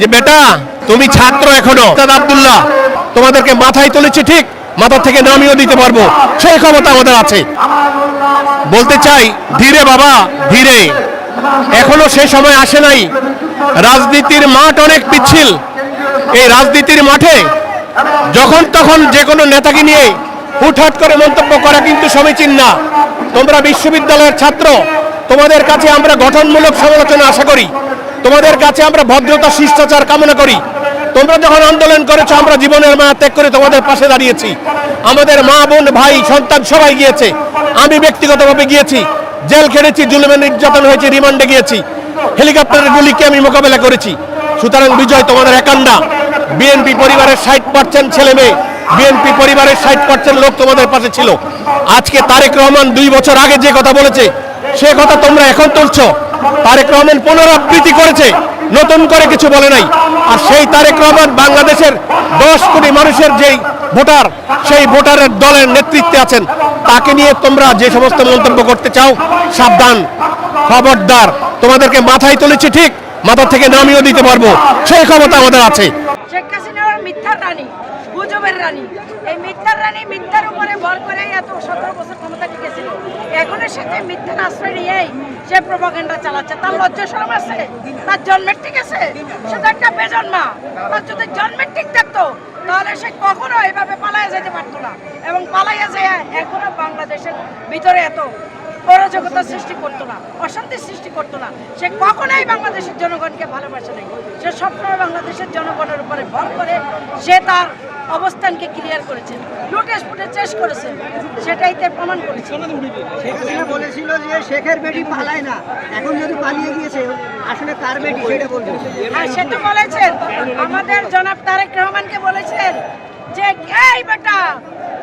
যে বেটা, তুমি ছাত্র এখনও। আব্দুল্লাহ, তোমাদেরকে মাথায় তুলেছি ঠিক, মাথা থেকে নামিয়ে দিতে পারব। সেই ক্ষমতা আমাদের আছে। বলতে চাই, ধীরে বাবা, ধীরে। এখনও সে সময় আসে নাই। রাজনীতির মাঠ অনেক পিচ্ছিল। এই রাজনীতির মাঠে যখন তখন যে কোনো নেতাকে নিয়ে হুটহাট করে মন্তব্য করা কিন্তু সমীচীন না। তোমরা বিশ্ববিদ্যালয়ের ছাত্র, তোমাদের কাছে আমরা গঠনমূলক সমালোচনা আশা করি। তোমাদের কাছে আমরা ভদ্রতা, শিষ্টাচার কামনা করি। তোমরা যখন আন্দোলন করেছ, আমরা জীবনের মায়া ত্যাগ করে তোমাদের পাশে দাঁড়িয়েছি। আমাদের মা, বোন, ভাই, সন্তান সবাই গিয়েছে। আমি ব্যক্তিগতভাবে গিয়েছি, জেল খেটেছি, জুলুমের নির্যাতন হয়েছে, রিমান্ডে গিয়েছি। হেলিকপ্টারের গুলিকে আমি মোকাবেলা করেছি। সুতরাং বিজয় তোমাদের একান্না বিএনপি পরিবারের ষাট পার্সেন্ট ছেলে মেয়ে, বিএনপি পরিবারের ষাট পার্সেন্ট লোক তোমাদের পাশে ছিল। আজকে তারেক রহমান দুই বছর আগে যে কথা বলেছে, সে কথা তোমরা এখন তুলছো। তারেক রহমান পুনরাবৃত্তি করেছে। নতুন করে কিছু বলে নাই। আর সেই তারেক রহমান বাংলাদেশের দশ কোটি মানুষের যেই ভোটার, সেই ভোটারের দলের নেতৃত্বে আছেন, তাকে নিয়ে তোমরা যে সমস্ত মন্তব্য করতে চাও, সাবধান, খবরদার। তোমাদেরকে মাথায় তুলেছি ঠিক, মাথা থেকে নামিয়ে দিতে পারব। সেই ক্ষমতা আমাদের আছে। গুজবের রানী। এই মিথ্যার রানী মিথ্যার উপরে ভর করে এত সতেরো বছর ক্ষমতা টিকেছিল। এখনও সে যে মিথ্যার আশ্রয় নিয়েই সে প্রভাকাণ্ডা চালাচ্ছে। তার লজ্জা শরম আছে? তার জন্মের ঠিক আছে? সে তো একটা বেজন্মা। তার যদি জন্মের ঠিক থাকতো, তাহলে সে কখনো এভাবে পালাইয়া যেতে পারতো না। এবং পালাইয়া যায় এখনও বাংলাদেশের ভিতরে এত অরাজকতা সৃষ্টি করতো না, অশান্তি সৃষ্টি করতো না। সে কখনোই বাংলাদেশের জনগণকে ভালোবাসে নাই। সে সবসময় বাংলাদেশের জনগণের উপরে ভর করে। সে তার অবস্থানকে ক্লিয়ার করেছে। লুটেস ফুটে চেস করেছে। সেটাই তার প্রমাণ করেছে। বলেছিল যে শেখের বেটি পালায় না। এখন যদি পালিয়ে গিয়েছে আসলে কার বেটি সেটা বলবেন আর সেটা বলেছেন আমাদের জনাব তারেক রহমানকে বলেছেন যে এই বেটা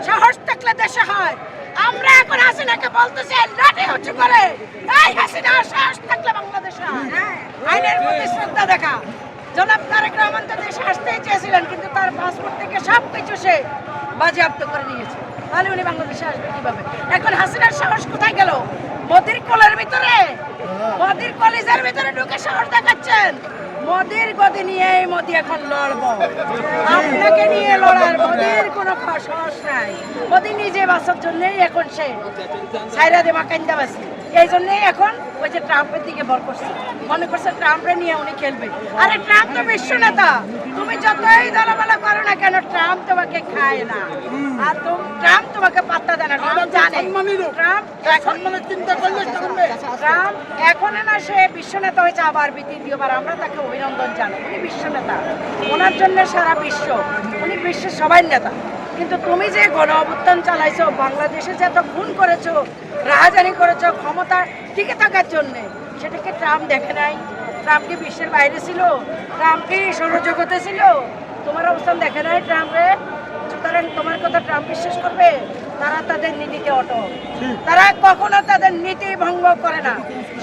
সাহস থাকলে দেশে হয়। আমরা এখন হাসিনাকে বলতেছি লাঠি উঁচু করে। এই হাসিনা সাহস থাকলে বাংলাদেশে হয়। আইনের প্রতি শ্রদ্ধা দেখা। জনাব তারেক রহমান তো দেশে আসতেই চেয়েছিলেন, কিন্তু তার পাসপোর্ট থেকে সব কিছু সে বাজেয়াপ্ত করে নিয়েছে। তাহলে উনি বাংলাদেশে আসবে কীভাবে? এখন হাসিনার সাহস কোথায় গেল? মোদির কোলের ভিতরে? মোদির কলেজের ভিতরে ঢুকে সাহস দেখাচ্ছেন? মোদির গদি নিয়ে মোদি এখন লড়বো। আপনাকে নিয়ে লড়ার মোদির কোনো সাহস নাই। মোদি নিজে বাঁচার জন্যই এখন সে সাইরা দে মাকাইন্দা বাসি এই জন্যই এখন ওই যে ট্রাম্পের দিকে বর করছে। মনে করছে ট্রাম্পে নিয়ে উনি খেলবে। আরে ট্রাম্প তো বিশ্ব নেতা তুমি যতই দলাবলা করো না কেন ট্রাম্প তোমাকে খায় না। আর তুমি ট্রাম্প তোমাকে পাত্তা দেয় না ট্রাম্প জানে। ট্রাম্প মানে ট্রাম্প এখন না সে বিশ্ব নেতা হয়েছে আবার দ্বিতীয়বার। আমরা তাকে অভিনন্দন জানাই। উনি বিশ্ব নেতা ওনার জন্য সারা বিশ্ব। উনি বিশ্বের সবাই নেতা। কিন্তু তুমি যে গণ অভ্যুত্থান চালাইছো বাংলাদেশে যে এত খুন করেছ রাহাজানি করেছ ক্ষমতা টিকে থাকার জন্য সেটাকে ট্রাম্প দেখে নাই? ট্রাম্প কি বিশ্বের বাইরে ছিল? ট্রাম্প কি সৌরজগতে ছিল? তোমার অবস্থান দেখে নাই ট্রাম্পে সুতরাং তোমার কথা ট্রাম্প বিশ্বাস করবে? তারা তাদের নীতিতে অটো তারা কখনো তাদের নীতি ভঙ্গ করে না।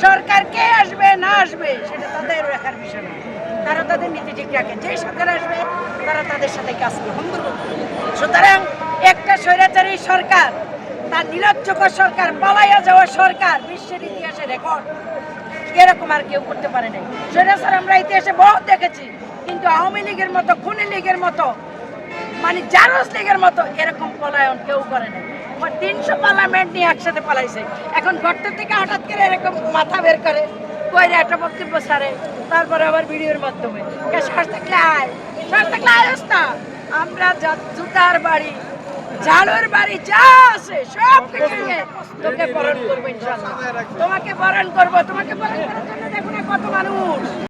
সরকার কে আসবে না আসবে সেটা তাদের দেখার বিষয় না। তারা তাদের নীতি ঠিক রাখে যে সরকার আসবে, তারা তাদের সাথে কাজ করবে। সুতরাং একটা স্বৈরাচারী সরকার, তার নিরক্ষকর সরকার, পালাইয়া যাওয়া সরকার বিশ্বের ইতিহাসে রেকর্ড এরকম আর কেউ করতে পারে নাই। স্বৈরাচার আমরা ইতিহাসে বহুত দেখেছি, কিন্তু আওয়ামী লীগের মতো, খুনি লীগের মতো মানে জারস লীগের মতো এরকম পলায়ন কেউ করে নাই। তিনশো পার্লামেন্ট নিয়ে একসাথে পালাইছে। এখন গর্ত থেকে হঠাৎ করে এরকম মাথা বের করে। কইরে একটা বক্তব্য সারে তারপরে আবার ভিডিওর মাধ্যমে। শ্বাস থাকলে আয় শ্বাস থাকলে আয়স না আমরা জুতার বাড়ি, ঝাড়ুর বাড়ি যা আছে, সব কিছু তোকে বরণ করব ইনশাল্লাহ তোমাকে বরণ করব, তোমাকে বরণ করার জন্য দেখো না কত মানুষ।